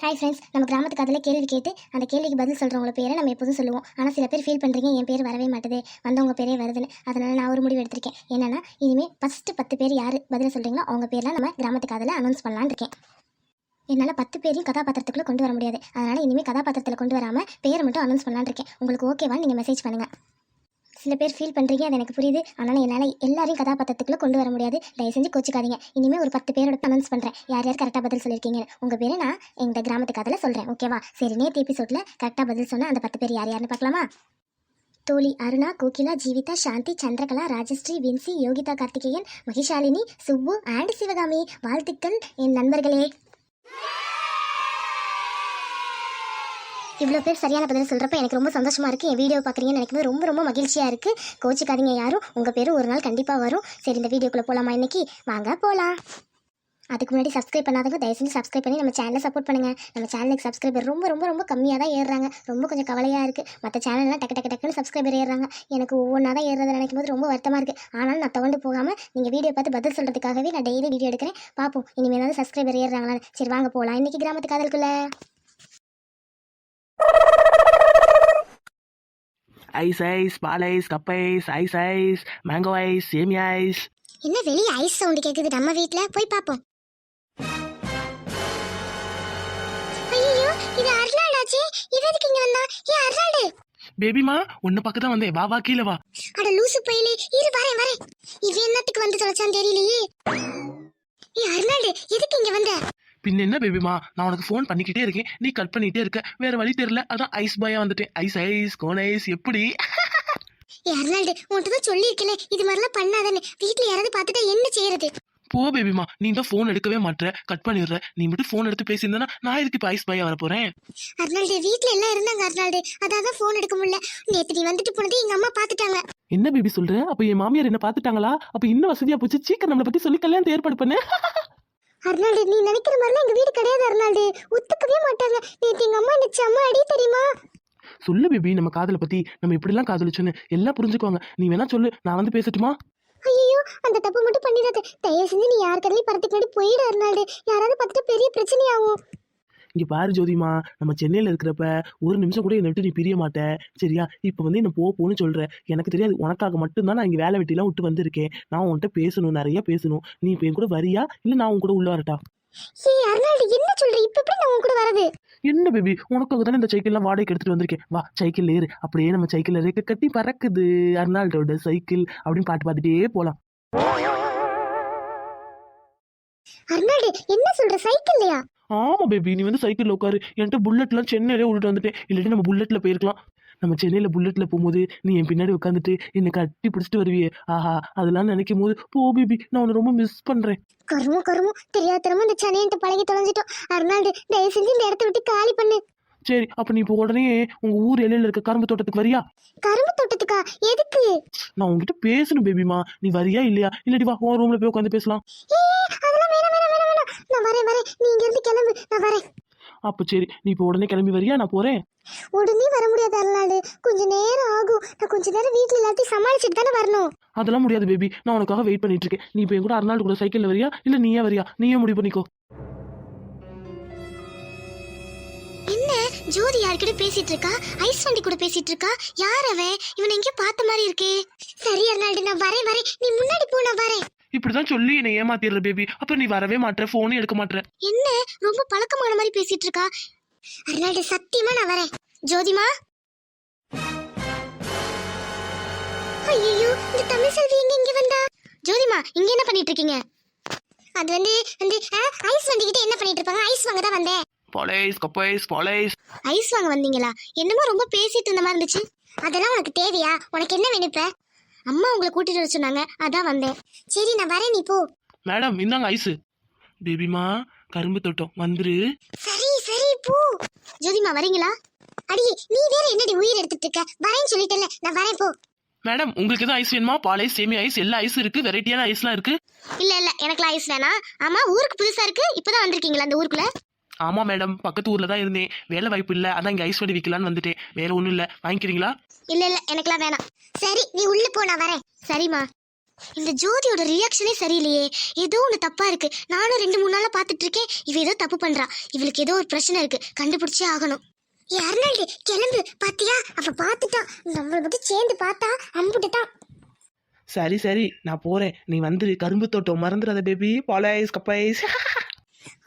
Hi friends நம்ம கிராமத்து கதையில் கேள்வி கேட்டு அந்த கேள்விக்கு பதில் சொல்கிறவங்கள பேரை நம்ம எப்போதும் சொல்லுவோம். ஆனால் சில பேர் ஃபீல் பண்ணுறீங்க என் பேர் வரவே மாட்டேது. வந்தவங்க பேரே வருதுன்னு. அதனால் நான் ஒரு முடிவு எடுத்திருக்கேன். என்னன்னா இனிமேல் ஃபஸ்ட்டு பத்து பேர் யார் பதில் சொல்கிறீங்களோ அவங்க பேர்லாம் நம்ம கிராமத்து கதையில் அனௌன்ஸ் பண்ணலான்னு இருக்கேன். என்னால் பத்து பேரையும் கதாபாத்திரத்துக்குள்ளே கொண்டு வர முடியாது. அதனால் இனிமேல் கதாபாத்திரத்தில் கொண்டு வராமல் பேரை மட்டும் அனௌன்ஸ் பண்ணலான்னு இருக்கேன். உங்களுக்கு ஓகேவான்னு நீங்கள் மெசேஜ் பண்ணுங்கள் சில பேர் ஃபீல் பண்ணுறீங்க அது எனக்கு புரியுது. ஆனால் என்னால் எல்லாரையும் கதாபாத்திரத்துக்குள்ளே கொண்டு வர முடியாது. தயவு செஞ்சு கோச்சிக்காதீங்க. இனிமேல் ஒரு பத்து பேரோட கமெண்ட்ஸ் பண்ணுறேன் யார் யார் கரெக்டாக பதில் சொல்லியிருக்கீங்க? உங்கள் பேரை நான் எங்கள் கிராமத்து கதையில் சொல்கிறேன் ஓகேவா சரி நேற்று எபிசோடில் கரெக்டாக பதில் சொன்ன அந்த பத்து பேர் யார் யாருன்னு பார்க்கலாமா? தோழி அருணா கோகிலா ஜீவிதா சாந்தி சந்திரகலா ராஜஸ்ரீ வின்சி யோகிதா கார்த்திகேயன் மகிஷாலினி சுப்பு அண்ட் சிவகாமி. வாழ்த்துக்கள் என் நண்பர்களே. இவ்வளோ பேர் சரியான பதில் சொல்கிறப்ப எனக்கு ரொம்ப சந்தோஷமாக இருக்குது என் வீடியோ பார்க்குறீங்கன்னு நினைக்கும்போது ரொம்ப ரொம்ப மகிழ்ச்சியாக இருக்குது கோச்சிக்காதீங்க யாரும். உங்கள் பேரும் ஒரு நாள் கண்டிப்பாக வரும். சரி இந்த வீடியோக்குள்ளே போகலாமா இன்னைக்கு? வாங்க போகலாம் அதுக்கு முன்னாடி சப்ஸ்கிரைப் பண்ணாதவங்க தயவு செஞ்சு சப்ஸ்கிரைப் பண்ணி நம்ம சேனலை சப்போர்ட் பண்ணுங்கள் நம்ம சேனலுக்கு சப்ஸ்கிரைபர் ரொம்ப ரொம்ப ரொம்ப கம்மியாக தான் ஏறுறாங்க. ரொம்ப கொஞ்சம் கவலையாக இருக்குது மற்ற சேனல்லாம் டக்கு டக்கு டக்குன்னு சப்ஸ்கிரைபர் ஏறுறாங்க. எனக்கு ஒவ்வொன்றா தான் ஏறுறது நினைக்கும் போது ரொம்ப வருத்தமாக இருக்குது ஆனாலும் நான் தவண்டு போகாமல் நீங்கள் வீடியோ பார்த்து பதில் சொல்கிறதுக்காகவே நான் டெய்லி வீடியோ எடுக்கிறேன். பார்ப்போம் இனிமேல் ஏதாவது சப்ஸ்கிரைபர் ஏறுறாங்களான்னு. சரி வாங்க போகலாம் இன்றைக்கி கிராமத்து காதலுக்குள்ள. ஐஸ் ஐஸ் பால் ice cup ice ice ice mango ice சேமி ice என்ன வெளியே ஐஸ் சவுண்ட் கேக்குது? நம்ம வீட்ல போய் பாப்போம். ஐயோ இது அர்லாடாச்சே இது எதுக்கு இங்க வந்தா? ஏ அர்லாடு பேபிமா உன்னை பக்கம் தான் வந்தேன். வா வா கீழே வா. அட லூசு பையலே. இரு வரேன் வரேன். இது என்னத்துக்கு வந்து தொலைச்சான் தெரியலையே. ஏ அர்லாடு எதுக்கு இங்க வந்த? பின்ன என்ன பேபிமா நான் உனக்கு ஃபோன் பண்ணிக்கிட்டே இருக்கேன். நீ கட் பண்ணிட்டே இருக்க. வேற வழி தெரியல. அதான் ஐஸ் பாயா வந்துட்டேன். ஐஸ் ஐஸ் கோன் ஐஸ் எப்படி? ஏ அர்லால்டு உன்கிட்ட தான் சொல்லியிருக்கல இது மாதிரிலாம் பண்ணாதானே வீட்ல யாராவது பார்த்துட்டா என்ன செய்யறது? போ பேபிமா நீ தான் ஃபோன் எடுக்கவே மாட்ற. கட் பண்ணிடுற. நீ மட்டும் ஃபோன் எடுத்து பேசியிருந்தனா நான் இதுக்கு இப்போ ஐஸ் பாயா வர போறேன் அர்லால்டு வீட்ல எல்லாம் இருந்தாங்க அர்லால்டு அதான் ஃபோன் எடுக்க முடியல. நேத்து நீ வந்துட்டு போனது எங்க அம்மா பார்த்துட்டாங்க. என்ன பேபி சொல்ற? அப்ப என் மாமியார் என்ன பாத்துட்டாங்களா அப்ப இன்னும் வசதியா போச்சு. சீக்கிரம் நம்மளை பத்தி சொல்லி கல்யாணத்தை ஏற்பாடு பண்ணு. அர்னால்டு நீ நினைக்கிற மாதிரிலாம் எங்க வீடு கிடையாது அர்னால்டு. ஒத்துக்கவே மாட்டாங்க. நேத்து எங்க அம்மா என்ன செம்ம அடி தெரியுமா? சொல்லு பேபி நம்ம காதலை பத்தி. நம்ம இப்படிலாம் காதலிச்சோன்னு எல்லாம் புரிஞ்சுக்குவாங்க. நீ வேணா சொல்லு நான் வந்து பேசட்டுமா? ஐயோ அந்த தப்பு மட்டும் பண்ணிடாத. தயவு செஞ்சு நீ யார் கடையிலும் படத்துக்கு முன்னாடி போயிடு அர்னால்டு. யாராவது பார்த்துட்டு பெரிய பிரச்சனையாகும். இங்க பாரு ஜோதிமா நம்ம சென்னையில இருக்கிறப்ப ஒரு நிமிஷம் கூட என்னை விட்டு நீ பிரிய மாட்ட. சரியா? இப்போ வந்து என்ன போ போன்னு சொல்ற. எனக்கு தெரியாது உனக்காக மட்டும்தான் நான் இங்க வேலை வெட்டிலாம் விட்டு வந்திருக்கேன். நான் உன்கிட்ட பேசணும் நிறைய பேசணும். நீ இப்போ என் கூட வரியா? இல்ல நான் உன் கூட உள்ள வரட்டா? என்ன சொல்ற? இப்ப எப்படி நான் உன் கூட வரது? என்ன பேபி உனக்காக தானே இந்த சைக்கிள்லாம் வாடகைக்கு எடுத்துட்டு வந்திருக்கேன். வா சைக்கிள் ஏறு. அப்படியே நம்ம சைக்கிள் ரேக்க கட்டி பறக்குது அர்னால்டோட சைக்கிள் அப்படின்னு பாட்டு பார்த்துட்டே போலாம். அர்னால்டு என்ன சொல்ற? சைக்கிள்லையா? ஆமா பேபி நீ வந்து சைக்கிள்ல உட்காரு. என்கிட்ட புல்லட்லாம் சென்னையிலே விட்டுட்டு வந்துட்டேன். இல்லாட்டி நம்ம புல்லட்ல போயிருக்கலாம். நம்ம சென்னையில புல்லட்ல போகும்போது நீ என் பின்னாடி உட்காந்துட்டு என்னை கட்டி பிடிச்சிட்டு வருவியே. ஆஹா அதெல்லாம் நினைக்கும் போது போ பேபி நான் உன்னை ரொம்ப மிஸ் பண்றேன். கருமோ கருமோ. தெரியாதனமா இந்த சனியன்ட்டு பழகி தொலைஞ்சிட்டோம். அர்னால்டு தயவு செஞ்சு இந்த இடத்த விட்டு காலி பண்ணு. சரி அப்ப நீ இப்போ உடனே உங்க ஊர் எல்லையில இருக்க கரும்பு தோட்டத்துக்கு வரியா? கரும்பு தோட்டத்துக்கா? எதுக்கு? நான் உங்ககிட்ட பேசணும் பேபிமா நீ வரியா இல்லையா? இல்லாட்டி வா உன் ரூம்ல போய் உட்காந்து பேசலாம் ஏய், அதெல்லாம் வேணாம் வேணாம் வேணாம் வேணாம் நான் வரேன் வரேன். நீ இங்க இருந்து கிளம்பு. நான் வரேன். அப்ப சரி நீ இப்போ உடனே கிளம்பி வரியா? நான் போறேன். உடனே வர முடியாது அருளாடு கொஞ்ச நேரம் ஆகும். நான் கொஞ்ச நேரம் வீட்ல எல்லாத்தையும் சமாளிச்சுட்டு தானே வரணும். அதெல்லாம் முடியாது பேபி நான் உனக்காக வெயிட் பண்ணிட்டு இருக்கேன். நீ இப்போ என் கூட அறுநாள் கூட சைக்கிள்ல வரியா? இல்ல நீயே வரியா? நீயே முடிவு பண்ணிக்கோ. என்ன? ஜோதி யார்கிட்ட பேசிட்டு இருக்கா? ஐஸ் வண்டி கூட பேசிட்டு இருக்கா? யார் அவன்? இவனை எங்கேயோ பார்த்த மாதிரி இருக்கே. சரி அருளாடு நான் வரேன் வரேன். நீ முன்னாடி போ நான் வரேன். இப்படிதான் சொல்லி என்னை ஏமாத்திடுற பேபி அப்புறம் நீ வரவே மாட்ற போனும் எடுக்க மாட்ற. என்ன? ரொம்ப பழக்கமான மாதிரி பேசிட்டு இருக்கா? அருளாடு சத்தியமா நான் வரேன். ஜோதிமா? ஐயோ இந்த தமிழ் செல்வி எங்க இங்க வந்தா? ஜோதிமா இங்க என்ன பண்ணிட்டு இருக்கீங்க? அது வந்து வந்து ஐஸ் வண்டிக்கிட்ட என்ன பண்ணிட்டு இருப்பாங்க? ஐஸ் வாங்க தான் வந்தேன். பாலேஸ் கப்பைஸ் பாலேஸ் ஐஸ் வாங்க வந்தீங்களா? என்னமோ ரொம்ப பேசிட்டு இருந்த மாதிரி இருந்துச்சு. அதெல்லாம் உனக்கு தேவையா? உனக்கு என்ன வேணும் அம்மா உங்களை கூட்டிட்டு வர சொன்னாங்க. அதான் வந்தேன். சரி நான் வரேன் நீ போ. மேடம் இந்தாங்க ஐஸ். பேபிமா கரும்பு தோட்டம் வந்துரு. சரி சரி போ. ஜோதிமா வரீங்களா? அடி நீ வேற என்னடி உயிர் எடுத்துட்டு இருக்க? வரேன்னு சொல்லிட்டேன்ல. நான் வரேன் போ. மேடம் உங்களுக்கு எதுவும் ஐஸ் வேணுமா? பாலேஸ் சேமி ஐஸ் எல்லா ஐஸ் இருக்கு. வெரைட்டியான ஐஸ்லாம் இருக்கு. இல்ல இல்ல எனக்குலாம் ஐஸ் வேணாம். ஆமா ஊருக்கு புதுசா இருக்கு. இப்பதான் வந்திருக்கீங்களா அந்த ஊருக்குள்ள? ஆமா மேடம் பக்கத்து ஊர்ல தான் இருந்தேன். வேலை வாய்ப்பு இல்ல. அதான் இங்க ஐஸ் வண்டி விற்கலான்னு வந்துட்டேன். வேற ஒண்ணும் இல்ல. வாங்கிக்கிறீங்களா? இல்ல இல்ல. எனக்குலாம் வேணாம். சரி நீ உள்ள போ. நான் வரேன். சரிம்மா. இந்த ஜோதியோட ரியாக்ஷனே சரியில்லையே. ஏதோ ஒன்று தப்பா இருக்கு. நானும் ரெண்டு மூணு நாளா பார்த்துட்டு இருக்கேன். இவ ஏதோ தப்பு பண்றா. இவளுக்கு ஏதோ ஒரு பிரச்சனை இருக்கு. கண்டுபிடிச்சே ஆகணும். அருணாண்டு கிளம்பு. பாத்தியா? அவ பார்த்துட்டான். நம்மள மட்டும் சேர்ந்து பார்த்தா அம்புட்டுட்டான். சரி சரி. நான் போறேன். நீ வந்துரு கரும்பு தோட்டம் மறந்துடாத பேபி பாலைஸ் கப்பைஸ்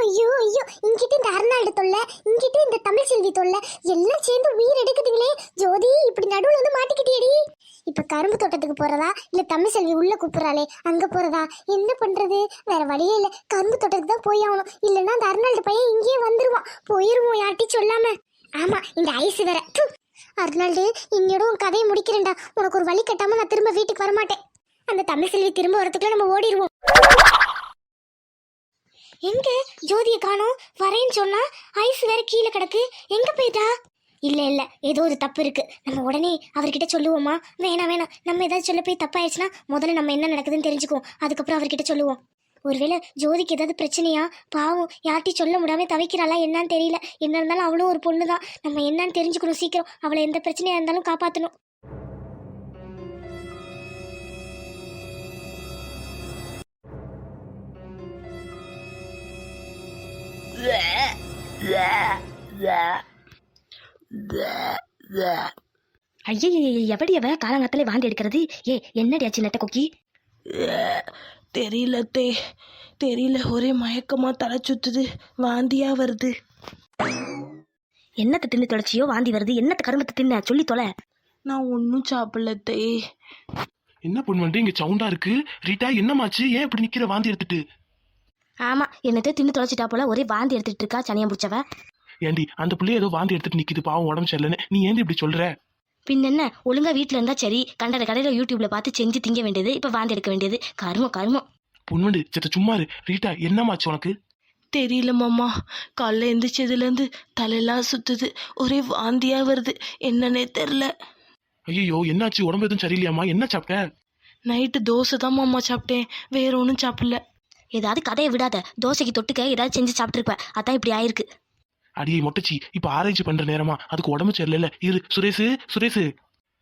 ஐயோ ஐயோ இங்கிட்ட இந்த அர்னால்டு தொல்லை இங்கிட்ட இந்த தமிழ் செல்வி தொல்லை எல்லாம் சேர்ந்து உயிர் எடுக்குதுங்களே. ஜோதி இப்படி நடுவுல வந்து மாட்டிக்கிட்டியடி. இப்ப கரும்பு தோட்டத்துக்கு போறதா? இல்ல தமிழ் செல்வி உள்ள கூப்பிடுறாளே அங்க போறதா? என்ன பண்றது? வேற வழியே இல்ல. கரும்பு தோட்டத்துக்கு தான் போய் ஆகணும். இல்லைன்னா அந்த அர்னால்டு பையன் இங்கேயே வந்துருவான். போயிருவோம் யார்ட்டி சொல்லாம. ஆமா இந்த ஐஸ் வேற. அர்னால்டு இன்னோட உன் கதையை முடிக்கிறேன்டா. உனக்கு ஒரு வழி கட்டாம நான் திரும்ப வீட்டுக்கு வரமாட்டேன். அந்த தமிழ் செல்வி திரும்ப வரத்துக்குள்ள நம்ம ஓடிடுவோம் எங்க? ஜோதியை காணோம். வரேன்னு சொன்னா ஐஸ் வேற கீழே கிடக்கு. எங்க போயிட்டா? இல்ல இல்ல. ஏதோ ஒரு தப்பு இருக்கு. நம்ம உடனே அவர்கிட்ட சொல்லுவோமா? வேணாம் வேணாம் நம்ம ஏதாவது சொல்ல போய் தப்பாயிடுச்சுன்னா முதல்ல நம்ம என்ன நடக்குதுன்னு தெரிஞ்சுக்குவோம். அதுக்கப்புறம் அவர்கிட்ட சொல்லுவோம். ஒருவேளை ஜோதிக்கு ஏதாவது பிரச்சனையா? பாவம் யார்ட்டையும் சொல்ல முடியாம தவிக்கிறாளா? என்னன்னு தெரியல. என்ன இருந்தாலும் அவளும் ஒரு பொண்ணு தான் நம்ம என்னன்னு தெரிஞ்சுக்கணும் சீக்கிரம். அவளை எந்த பிரச்சனையா இருந்தாலும் காப்பாற்றணும் ஐயே எப்படி அவ காலங்காத்தாலே வாந்தி எடுக்கிறது? ஏ என்னடி ஆச்சு நெட்ட கொக்கி? தெரியல தே தெரியல ஒரே மயக்கமா தலை சுத்துது. வாந்தியா வருது. என்னத்தை தின்னு தொலைச்சியோ? வாந்தி வருது. என்னத்தை கரும்பத்தை தின்ன? சொல்லி தொலை. நான் ஒன்றும் சாப்பிடல தே என்ன பண்ணுவேன் இங்க சவுண்டா இருக்கு? ரீட்டா என்னமாச்சு? ஏன் இப்படி நிக்கிற? வாந்தி எடுத்துட்டு. ஆமா என்னத்தை தின்னு தொலைச்சிட்டா போல ஒரே வாந்தி எடுத்துட்டு இருக்கா சனியம் பிடிச்சவ ஏண்டி அந்த பிள்ளைய ஏதோ வாந்தி எடுத்துட்டு நிக்குது பாவம் உடம்பு சரியில்லைன்னு. நீ ஏன் இப்படி சொல்ற? பின்ன என்ன ஒழுங்கா வீட்ல இருந்தா சரி கண்டட கடையில யூடியூப்ல பார்த்து செஞ்சு திங்க வேண்டியது இப்ப வாந்தி எடுக்க வேண்டியது. கருமம் கருமம். பொண்ணுண்டு செத்த சும்மா இரு. ரீட்டா என்னமாச்சு உனக்கு? தெரியல மாமா. காலைல எந்திரிச்சதுலேருந்து தலையெல்லாம் சுத்துது. ஒரே வாந்தியா வருது. என்னன்னே தெரில ஐயோ என்னாச்சு? உடம்பு எதுவும் சரியில்லையாம்மா? என்ன சாப்பிட்ட? நைட்டு தோசை தான் மாமா சாப்பிட்டேன். வேற ஒன்றும் சாப்பிடல. ஏதாவது கதையை விடாத. தோசைக்கு தொட்டுக்க ஏதாவது செஞ்சு சாப்பிட்டுருப்ப அதான் இப்படி ஆயிருக்கு. அடியை மொட்டச்சி இப்ப ஆராய்ச்சி பண்ற நேரமா? அதுக்கு உடம்பு சரியில்லைல்ல. இரு சுரேஷ் சுரேஷ்.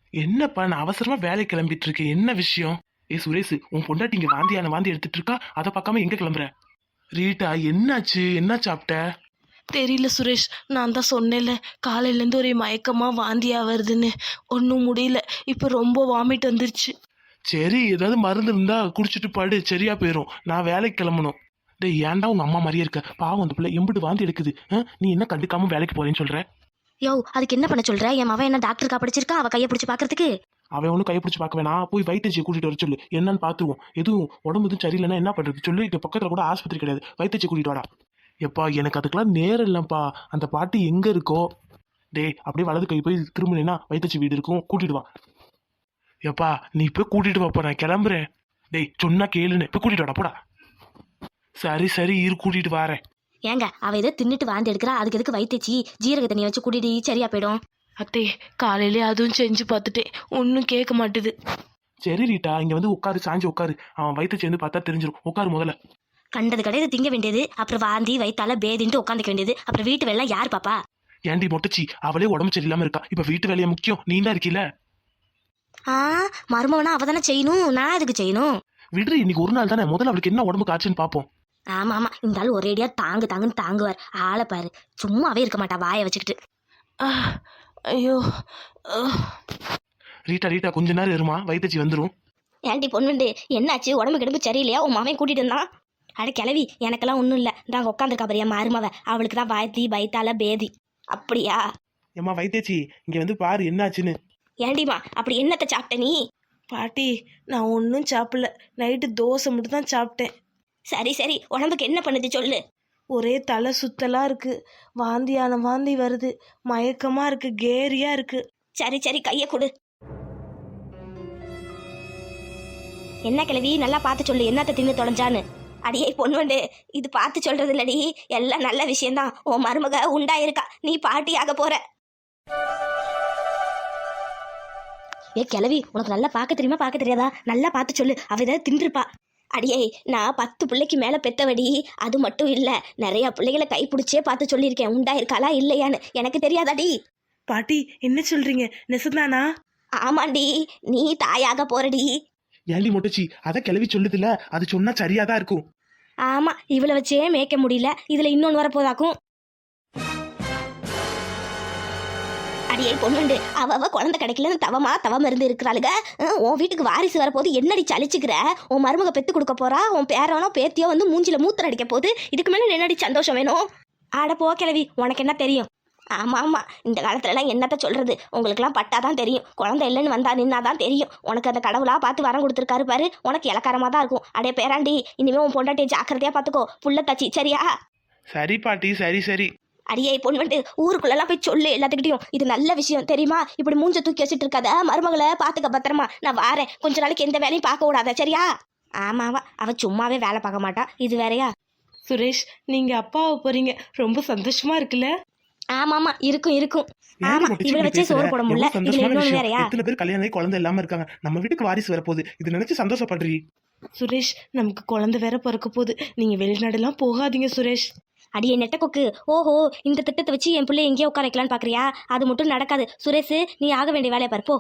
என்னப்பா நான் அவசரமா வேலை கிளம்பிட்டு இருக்கேன். என்ன விஷயம்? ஏ சுரேஷ் உன் பொண்டாட்டி இங்க வாந்தியான வாந்தி எடுத்துட்டு இருக்கா? அதை பார்க்காம எங்க கிளம்புற? ரீட்டா என்னாச்சு? என்ன சாப்பிட்ட? தெரியல சுரேஷ். நான் தான் சொன்னேன்ல காலையிலேருந்து ஒரே மயக்கமா வாந்தியா வருதுன்னு ஒன்றும் முடியல. இப்போ ரொம்ப வாமிட் வந்துருச்சு. சரி ஏதாவது மருந்து இருந்தா குடிச்சிட்டு படு சரியா போயிரும். நான் வேலைக்கு கிளம்பணும். டேய் ஏன்டா உங்க அம்மா மாதிரியே இருக்க? பாவம் அந்த பிள்ளை எம்பிட்டு வாந்தி எடுக்குது? நீ என்ன கண்டுக்காம வேலைக்கு போறேன்னு சொல்ற? யோ அதுக்கு என்ன பண்ண சொல்ற? என் மவன் என்ன டாக்டருக்கா படிச்சிருக்கா? அவ கையை பிடிச்சி பாக்குறதுக்கு அவன் ஒன்றும் கைப்பிடிச்சு பார்க்க வேணாம் போய் வைத்தியச்சியை கூட்டிட்டு வர சொல்லு. என்னன்னு பார்த்துருவோம். எதுவும் உடம்பு எதுவும் சரியில்லைன்னா என்ன பண்றது? சொல்லு இங்க பக்கத்துல கூட ஆஸ்பத்திரி கிடையாது. வைத்தியச்சி கூட்டிட்டு வாடா. எப்பா எனக்கு அதுக்கெல்லாம் நேரம் இல்லைப்பா. அந்த பாட்டி எங்க இருக்கோ? டேய் அப்படியே வலது கை போய் திரும்பினா வைத்தியச்சி வீடு இருக்கும். கூட்டிட்டு வா. எப்பா நீ போய் கூட்டிட்டு வாப்பா நான் கிளம்புறேன். டேய் சொன்னா கேளுன்னு. போய் கூட்டிட்டு வாடா போடா. சரி சரி இரு கூட்டிட்டு வாரேன். ஏங்க அவ ஏதோ தின்னுட்டு வாந்தி எடுக்கிறா. அதுக்கு எதுக்கு வைத்தச்சி ஜீரக தண்ணியை வச்சு கூட்டிட்டு சரியா போயிடும். அத்தே காலையிலே அதுவும் செஞ்சு பார்த்துட்டேன். ஒன்றும் கேட்க மாட்டுது. சரி ரீட்டா இங்க வந்து உட்காரு சாஞ்சு உட்காரு. அவன் வைத்தியச்சி வந்து பார்த்தா தெரிஞ்சிடும் உட்காரு முதல்ல. கண்டது கடையில திங்க வேண்டியது. அப்புறம் வாந்தி வயித்தால பேதின்ட்டு உட்காந்துக்க வேண்டியது. அப்புறம் வீட்டு வேலை யார் பாப்பா? ஏன்டி மொட்டச்சி அவளே உடம்பு சரியில்லாம இருக்கா. இப்ப வீட்டு வேலையை முக்கியம். நீ தான் இருக்கீல? ஆ மருமவனா அவ தானே செய்யணும்? நான் எதுக்கு செய்யணும்? விடுறி இன்னைக்கு ஒரு நாள் தானே. முதல்ல அவளுக்கு என்ன உடம்பு காய்ச்சல்னு பார்ப்போம் ஆமா ஆமா. இந்த ஆள் ஒரேடியா தாங்கு தாங்குன்னு தாங்குவார். ஆளை பாரு. சும்மாவே இருக்க மாட்டா வாயை வச்சுக்கிட்டு. ஆ, ஐயோ. ரீட்டா ரீட்டா கொஞ்ச நேரம் இருமா. வைத்தச்சி வந்துரும். ஏன்டி பொண்ணுண்டு என்னாச்சு? உடம்பு கிடம்பு சரியில்லையா? உன் மாமன் கூட்டிட்டு இருந்தான் அட கிளவி எனக்கெல்லாம் ஒன்றும் இல்லை. நாங்கள் உட்காந்துருக்கா பாரியா மருமவ. அவளுக்கு தான் வாய்த்தி பைத்தால பேதி. அப்படியா? ஏம்மா வைத்தச்சி இங்க வந்து பாரு என்னாச்சுன்னு. ஏண்டிமா அப்படி என்னத்தை சாப்பிட்ட நீ? பாட்டி நான் ஒன்றும் சாப்பிடல. நைட்டு தோசை மட்டும் தான் சாப்பிட்டேன். சரி சரி. உடம்புக்கு என்ன பண்ணுது சொல்லு. ஒரே தலை சுத்தலாக இருக்கு. வாந்தியான வாந்தி வருது. மயக்கமாக இருக்கு. கேரியா இருக்கு. சரி சரி. கையை கொடு. என்ன கிழவி? நல்லா பார்த்து சொல்லு. என்னத்தை தின்னு தொலைஞ்சான்னு. அடியே பொண்ணுண்டு இது பார்த்து சொல்றது இல்லடி. எல்லாம் நல்ல விஷயம்தான். உன் மருமக உண்டாயிருக்கா. நீ பாட்டியாக போற. ஏ கிழவி உனக்கு நல்லா பார்க்க தெரியுமா? பார்க்க தெரியாதா? நல்லா பார்த்து சொல்லு. அவ ஏதாவது தின்றுப்பா அடியே நான் பத்து பிள்ளைக்கு மேல பெத்தவடி. அது மட்டும் இல்ல நிறைய பிள்ளைகளை கைப்பிடிச்சே பார்த்து சொல்லியிருக்கேன். உண்டாயிருக்காளா இல்லையான்னு எனக்கு தெரியாதாடி பாட்டி என்ன சொல்றீங்க? நெசந்தானா? ஆமாண்டி நீ தாயாக போறடி ஏண்டி மொட்டச்சி அதை கிளவி சொல்லுதுல அது சொன்னா சரியா தான் இருக்கும். ஆமா இவளை வச்சே மேய்க்க முடியல. இதுல இன்னொன்னு வரப்போதாக்கும். ஏ பொண்ணுண்டு அவ அவ குழந்தை கிடைக்கலன்னு தவமா தவம் இருந்து இருக்கிறாளுங்க உன் வீட்டுக்கு வாரிசு வரப்போது என்னடி சலிச்சுக்கிற? உன் மருமக பெத்து கொடுக்க போறா? உன் பேரனோ பேத்தியோ வந்து மூஞ்சில மூத்திரம் அடிக்க போகுது. இதுக்கு மேல என்னடி சந்தோஷம் வேணும்? ஆட போ கிழவி உனக்கு என்ன தெரியும்? ஆமாம் ஆமா இந்த காலத்துலலாம் என்னத்த சொல்றது? உங்களுக்குலாம் பட்டாதான் தெரியும். குழந்தை இல்லைன்னு வந்தா நின்னாதான் தெரியும். உனக்கு அந்த கடவுளா பார்த்து வரம் கொடுத்துருக்காரு பாரு. உனக்கு இலக்காரமாக தான் இருக்கும். அடே பேராண்டி இனிமே உன் பொண்டாட்டியை ஜாக்கிரதையா பார்த்துக்கோ புள்ள தச்சி சரியா? சரி பாட்டி சரி சரி. அடியே பொண்ணு வந்து ஊருக்குள்ளெல்லாம் போய் சொல்லு எல்லாத்துக்கிட்டையும். இது நல்ல விஷயம். தெரியுமா? இப்படி மூஞ்ச தூக்கி வச்சுட்டு இருக்காத. மருமகளை பாத்துக்க பத்திரமா. நான் வாரேன். கொஞ்ச நாளைக்கு எந்த வேலையும் பார்க்க கூடாத சரியா? ஆமாவா அவ சும்மாவே வேலை பார்க்க மாட்டா. இது வேறயா? சுரேஷ் நீங்கள் அப்பாவை போகிறீங்க ரொம்ப சந்தோஷமா இருக்குல்ல? ஆமா ஆமா இருக்கும். இருக்கும் ஆமா இவளை வச்சே? சோறு போட முடியல. இதுல இன்னொன்னு. வேறயா? எத்தனை பேர் கல்யாணம் குழந்தை இல்லாம இருக்காங்க. நம்ம வீட்டுக்கு வாரிசு வரப்போகுது. இது நினைச்சு சந்தோஷப்படுறீ? சுரேஷ் நமக்கு குழந்தை வேற பிறக்க போகுது. நீங்கள் வெளிநாடுலாம் போகாதீங்க சுரேஷ். அடியே நெட்ட கொக்கு ஓஹோ இந்த திட்டத்தை வச்சு என் பிள்ளை எங்கேயோ உட்கார வைக்கலான்னு பாக்குறியா? அது மட்டும் நடக்காது. சுரேஷ் நீ ஆக வேண்டிய வேலையை பாரு போ.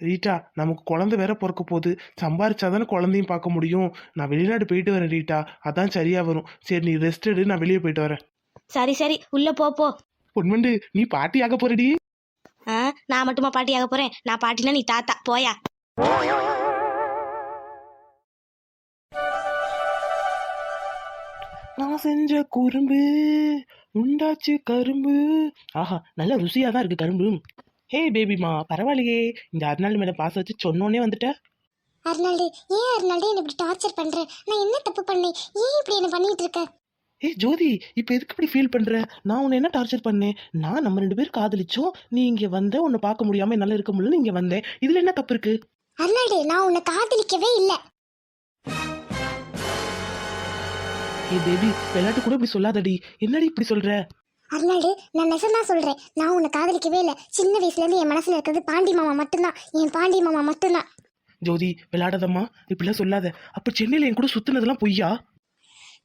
ரீட்டா நமக்கு குழந்தை வேற பிறக்க போகுது. சம்பாரிச்சாதானே குழந்தையும் பார்க்க முடியும். நான் வெளிநாடு போயிட்டு வரேன் ரீட்டா. அதான் சரியா வரும். சரி நீ ரெஸ்ட் எடு. நான் வெளியே போயிட்டு வரேன். சரி சரி. உள்ள போ போ. பொன்வண்டு நீ பாட்டி ஆக போறடி. ஆ நான் மட்டுமா பாட்டியாக போறேன்? நான் பாட்டினா நீ தாத்தா. போயா. நான் செஞ்ச குறும்பு உண்டாச்சு கரும்பு. ஆஹா நல்ல ருசியா தான் இருக்கு கரும்பு. ஹே பேபிமா பரவாயில்லையே. இந்த அருநாள் மேல பாச வச்சு சொன்னோன்னே வந்துட்ட. அருணால்டு ஏன் அருணால்டு என்னை இப்படி டார்ச்சர் பண்ற? நான் என்ன தப்பு பண்ணேன்? ஏன் இப்படி என்ன பண்ணிட்டு இருக்க? ஏய் ஜோதி இப்போ எதுக்கு இப்படி ஃபீல் பண்ற? நான் உன்னை என்ன டார்ச்சர் பண்ணேன்? நான் நம்ம ரெண்டு பேரும் காதலிச்சோம். நீ இங்க வந்த உன்னை பார்க்க முடியாம என்னால இருக்க முடியல இங்க வந்தேன். இதுல என்ன தப்பு இருக்கு? அருணால்டு நான் உன்னை காதலிக்கவே இல்லை. ஏ பேபி விளையாட்டு கூட இப்படி சொல்லாதடி. என்னடி இப்படி சொல்ற? அருணால்டு நான் நெசந்தான் சொல்றேன். நான் உன்னை காதலிக்கவே இல்லை. சின்ன வயசுல இருந்து என் மனசுல இருக்கிறது பாண்டி மாமா மட்டும்தான். என் பாண்டி மாமா மட்டும்தான். ஜோதி விளையாடாதம்மா. இப்படிலாம் சொல்லாத. அப்ப சென்னையில என் கூட சுத்தினதெல்லாம் பொய்யா?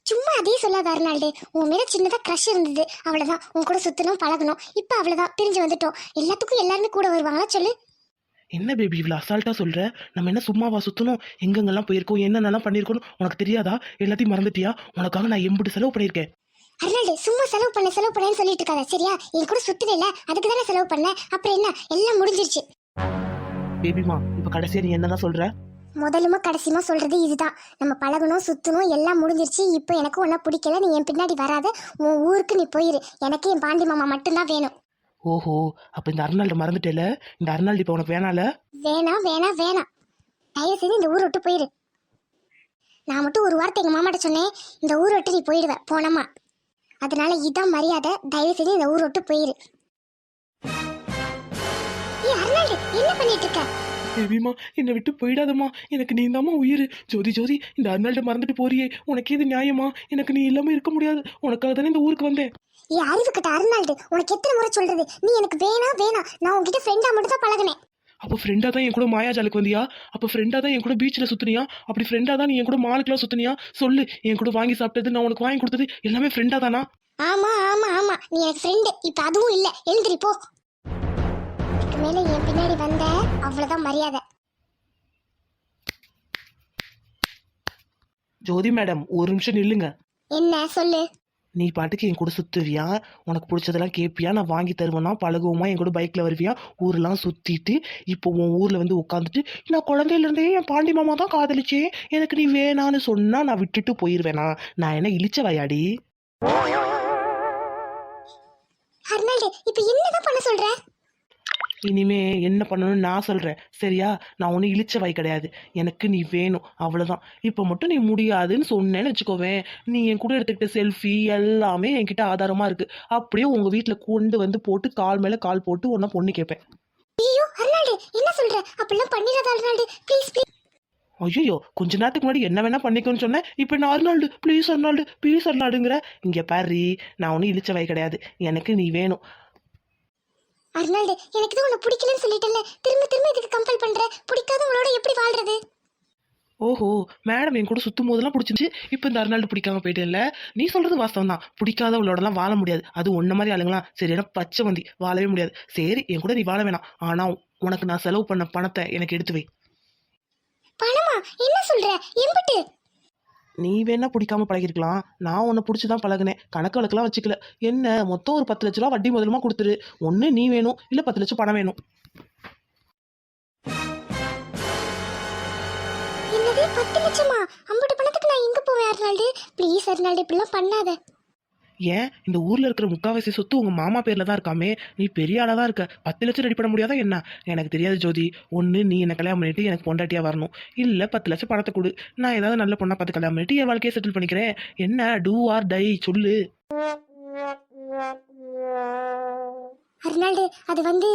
சும்மா அதே சொல்லாத அருணால்டு. உன் மேல சின்னதா க்ரஷ் இருந்தது. அவ்வளவுதான். உன் கூட சுத்தணும் பழகணும். இப்ப அவ்வளவுதான். பிரிஞ்சு வந்துட்டோம். எல்லாத்துக்கும் எல்லாருமே கூட வருவாங்களா? சொல்லு. என்ன பேபி இவ்வளவு அசால்ட்டா சொல்ற? நம்ம என்ன சும்மாவா சுத்தணும்? எங்கெங்கெல்லாம் போயிருக்கோம்? என்னென்னலாம் பண்ணியிருக்கோம் உனக்கு தெரியாதா? எல்லாத்தையும் மறந்துட்டியா? உனக்காக நான் எம்பிட்டு செலவு பண்ணியிருக்கேன். அருணால்டு சும்மா செலவு பண்ண செலவு பண்ணேன்னு சொல்லிட்டு இருக்காத சரியா? என் கூட சுத்துவே அதுக்கு தானே செலவு பண்ண? அப்புறம் என்ன? எல்லாம் முடிஞ்சிருச்சு. பேபிமா இப்ப கடைசியா நீ என்னதான் சொல்ற? முதலுமா கடைசியுமா சொல்றது இதுதான். நம்ம பழகணும் சுத்தணும் எல்லாம் முடிஞ்சிருச்சு. இப்போ எனக்கு ஒன்றா பிடிக்கல நீ என் பின்னாடி வராத. உன் ஊருக்கு நீ போயிரு. எனக்கு என் பாண்டி மாமா மட்டும்தான் வேணும். ஓஹோ அப்ப இந்த அர்னால்ட மறந்துட்டேல? இந்த அருணாள் இப்ப உனக்கு வேணால? வேணாம் வேணாம் வேணாம். தயவு செய்து இந்த ஊர் விட்டு போயிரு. நான் மட்டும் ஒரு வார்த்தை எங்கள் மாமாட்ட சொன்னேன். இந்த ஊர் விட்டு நீ போயிடுவ போனமா அதனால இதான் மரியாதை. தயவு செய்து இந்த ஊர் விட்டு போயிரு. ஏ அருணாள்டு என்ன பண்ணிட்டு இருக்க? பேபிமா என்னை விட்டு போயிடாதம்மா. எனக்கு நீ தாம்மா உயிர். ஜோதி ஜோதி இந்த அருணாள்ட மறந்துட்டு போறியே. உனக்கு இது நியாயமா? எனக்கு நீ இல்லாம இருக்க முடியாது. உனக்காக தானே இந்த ஊருக்கு வந்தேன். ஏய் அறிவு கிட்ட அருணாள்டு உனக்கு எத்தனை முறை சொல்றது? நீ எனக்கு வேணாம் வேணாம் நான் உன்கிட்ட ஃப்ரெண்டா மட்டும் தான் பழகினேன். அப்போ ஃப்ரெண்டா தான் என் கூட மாயாஜாலுக்கு வந்தியா? அப்போ ஃப்ரெண்டா தான் என் கூட பீச்சில் சுத்துனியா? அப்படி ஃப்ரெண்டா தான் நீ என் கூட மாலுக்குலாம் சுத்துனியா? சொல்லு. என் கூட வாங்கி சாப்பிட்டது நான் உனக்கு வாங்கி கொடுத்தது எல்லாமே ஃப்ரெண்டா தானா? ஆமா ஆமா ஆமா. நீ எனக்கு ஃப்ரெண்டு இப்ப அதுவும் இல்ல. எழுந்திரி போ. இதுக்கு மேல என் பின்னாடி வந்த அவ்வளவுதான் மரியாதை. ஜோதி மேடம் ஒரு நிமிஷம் நில்லுங்க. என்ன சொல்லு. நீ பாட்டுக்கு என் கூட சுத்துவியா? உனக்கு பிடிச்சதெல்லாம் கேட்பியா நான் வாங்கி தருவேனா? பழகுவோமா? என் கூட பைக்ல வருவியா? ஊரெல்லாம் சுத்திட்டு இப்போ உன் ஊர்ல வந்து உட்காந்துட்டு நான் குழந்தையில இருந்தே என் பாண்டி மாமா தான் காதலிச்சேன் எனக்கு நீ வேணான்னு சொன்னா நான் விட்டுட்டு போயிருவேனா? நான் என்ன இழிச்ச வயாடி அர்னால்டு இப்ப என்னதான் பண்ண சொல்ற? இனிமே என்ன பண்ணணும்னு நான் சொல்றேன். சரியா? நான் ஒன்றும் இழிச்ச வாய் கிடையாது. எனக்கு நீ வேணும். அவ்வளவுதான். இப்போ மட்டும் நீ முடியாதுன்னு சொன்னேன்னு வச்சுக்கோவேன். நீ என் கூட எடுத்துக்கிட்ட செல்ஃபி எல்லாமே என்கிட்ட ஆதாரமா இருக்கு. அப்படியே உங்க வீட்டில் கொண்டு வந்து போட்டு கால் மேல கால் போட்டு உன்னை பொண்ணு கேட்பேன். ஐயோ அர்னால்டு என்ன சொல்ற? அப்படிலாம் பண்ணிடாத அர்னால்டு ப்ளீஸ் ப்ளீஸ் ஐயோ கொஞ்ச நேரத்துக்கு முன்னாடி என்ன வேணா பண்ணிக்கோன்னு சொன்னேன். இப்போ நான் அர்னால்டு ப்ளீஸ் அர்னால்டு ப்ளீஸ் அர்னால்டுங்கிற இங்க பாரு நான் ஒன்றும் இழிச்ச வாய் கிடையாது. எனக்கு நீ வேணும். அர்னால்டு எனக்கு தான் உன்னை பிடிக்கலன்னு சொல்லிட்டல திரும்ப திரும்ப இதுக்கு கம்பல் பண்ற? பிடிக்காதவங்களோட எப்படி வாழ்றது? ஓஹோ மேடம் என் கூட சுத்தும் போதெல்லாம் பிடிச்சிருந்துச்சு. இப்போ இந்த அருணாள் பிடிக்காம போயிட்டேன்ல. நீ சொல்றது வாஸ்தவம் தான் பிடிக்காதவளோடலாம் வாழ முடியாது. அது ஒன்ன மாதிரி ஆளுங்களாம். சரியான பச்சை வந்தி வாழவே முடியாது. சரி என் கூட நீ வாழ வேணாம். ஆனா உனக்கு நான் செலவு பண்ண பணத்தை எனக்கு எடுத்து வை. பணமா? என்ன சொல்ற? எம்பிட்டு. நீ வேணா பிடிக்காம பழகிருக்கலாம். நான் உன்னை பிடிச்சி தான் பழகினேன். கணக்கு வழக்கெல்லாம் வச்சுக்கல. என்ன மொத்தம் ஒரு பத்து லட்ச ரூபா வட்டி முதலுமா கொடுத்துரு. ஒன்று நீ வேணும் இல்லை பத்து லட்சம் பணம் வேணும். என்னது பத்து லட்சமா? அம்பட்டு பணத்துக்கு நான் எங்க போவேன் அருணாள்டு ப்ளீஸ் அருணாள்டு இப்படிலாம் பண்ணாத. ஏன்? இந்த ஊரில் இருக்கிற முக்காவாசி சொத்து உங்கள் மாமா பேரில் தான் இருக்காமே. நீ பெரிய ஆளாக தான் இருக்க. பத்து லட்சம் ரெடி பண்ண முடியாதா என்ன? எனக்கு தெரியாது ஜோதி. ஒன்று நீ என்னை கல்யாணம் பண்ணிட்டு எனக்கு பொண்டாட்டியாக வரணும். இல்லை பத்து லட்சம் பணத்தை கொடு. நான் ஏதாவது நல்ல பொண்ணாக பார்த்து கல்யாணம் பண்ணிட்டு என் வாழ்க்கையை செட்டில் பண்ணிக்கிறேன். என்ன? டூ ஆர் டை சொல்லு. அருணாள்டு அது வந்து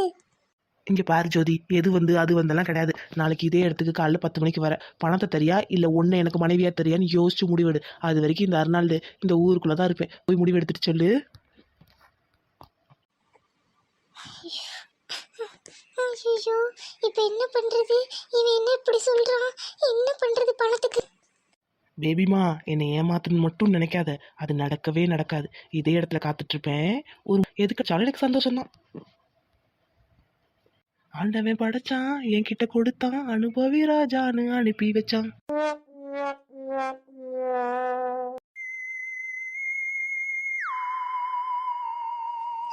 இங்க பாரு ஜோதி எது வந்து அது வந்தெல்லாம் கிடையாது. நாளைக்கு இதே இடத்துக்கு காலைல பத்து மணிக்கு வர. பணத்தை தரியா இல்ல ஒன்னு எனக்கு மனைவியா தெரியான்னு யோசிச்சு முடிவெடு. அது வரைக்கும் இந்த அருணாள் இந்த ஊருக்குள்ள தான் இருப்பேன். போய் முடிவு எடுத்துட்டு சொல்லு. ஐயோ இப்போ என்ன பண்றது? இவன் என்ன இப்படி சொல்றான்? என்ன பண்றது பணத்துக்கு? பேபிமா என்னை ஏமாத்தணும்னு மட்டும் நினைக்காத. அது நடக்கவே நடக்காது. இதே இடத்துல காத்துட்டு இருப்பேன். ஒரு எதுக்காச்சாலும் எனக்கு சந்தோஷம் தான் ஆண்டவன் படைச்சான் என்கிட்ட கொடுத்தான் அனுபவி ராஜான்னு அனுப்பி வச்சான்.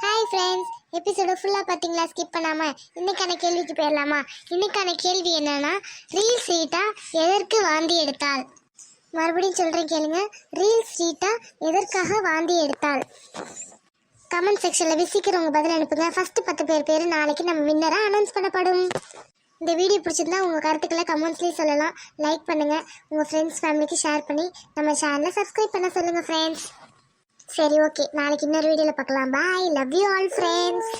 ஹாய் ஃப்ரெண்ட்ஸ் எபிசோடு ஃபுல்லாக பார்த்தீங்களா? ஸ்கிப் பண்ணாமல் இன்னைக்கான கேள்விக்கு போயிடலாமா? இன்னைக்கான கேள்வி என்னன்னா ரீல் ஸ்ட்ரீட்டா எதற்கு வாந்தி எடுத்தாள்? மறுபடியும் சொல்கிறேன் கேளுங்க. ரீல்ஸ் ஸ்ட்ரீட்டா எதற்காக வாந்தி எடுத்தாள்? கமெண்ட் செக்ஷனில் விசிக்கிறவங்க பதில் அனுப்புங்க. ஃபர்ஸ்ட் பத்து பேர் பேர் நாளைக்கு நம்ம வின்னராக அனௌன்ஸ் பண்ணப்படும். இந்த வீடியோ பிடிச்சிருந்தா உங்கள் கருத்துக்களை கமெண்ட்ஸ்லேயும் சொல்லலாம். லைக் பண்ணுங்கள் உங்கள் ஃப்ரெண்ட்ஸ் ஃபேமிலிக்கு ஷேர் பண்ணி நம்ம சேனலை சப்ஸ்கிரைப் பண்ண சொல்லுங்கள் ஃப்ரெண்ட்ஸ் சரி ஓகே நாளைக்கு இன்னொரு வீடியோவில் பார்க்கலாம். Bye love you all friends